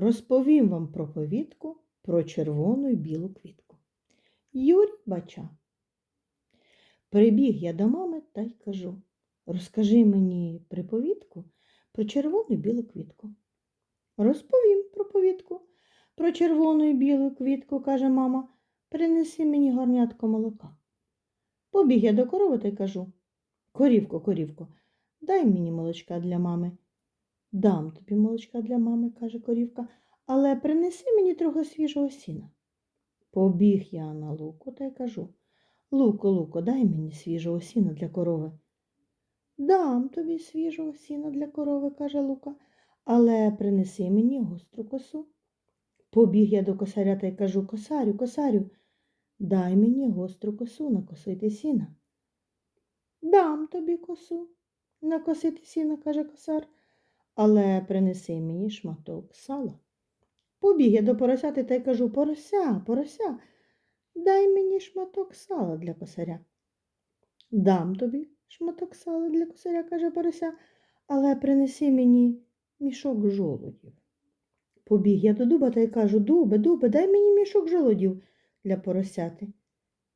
розповім вам проповідку про червону й білу квітку. Юрій Бача. Прибіг я до мами та й кажу: розкажи мені приповідку про червону й білу квітку. Розповім проповідку про червону й білу квітку, каже мама, принеси мені горнятко молока. Побіг я до корови та й кажу: Корівко, корівко, дай мені молочка для мами. Дам тобі молочка для мами, каже корівка, але принеси мені трохи свіжого сіна. Побіг я на луку та й кажу Луко, луко, дай мені свіжого сіна для корови. Дам тобі свіжого сіна для корови, каже Лука, але принеси мені гостру косу. Побіг я до косаря та й кажу Косарю, косарю, дай мені гостру косу накосити сіна. Дам тобі косу накосити сіна, каже косар, але принеси мені шматок сала. Побіг я до поросяти та й кажу Порося, порося, дай мені шматок сала для косаря. Дам тобі шматок сала для косаря, каже порося, але принеси мені мішок жолудів. Побіг я до дуба та й кажу Дубе, дубе, дай мені мішок жолудів для поросяти.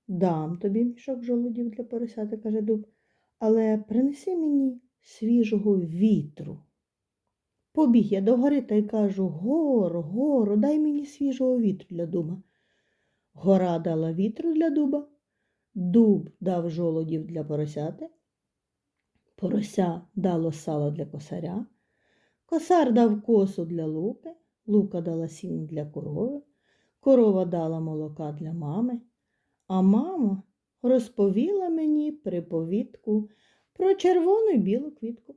Дам тобі мішок жолудів для поросяти, каже дуб, але принеси мені свіжого вітру. Побіг я до гори та й кажу Горо, горо, дай мені свіжого вітру для дуба. Гора дала вітру для дуба, дуб дав жолодів для поросяти, порося дало сало для косаря, косар дав косу для луки, лука дала сіно для корови, корова дала молока для мами, а мама розповіла мені приповідку про червону й білу квітку.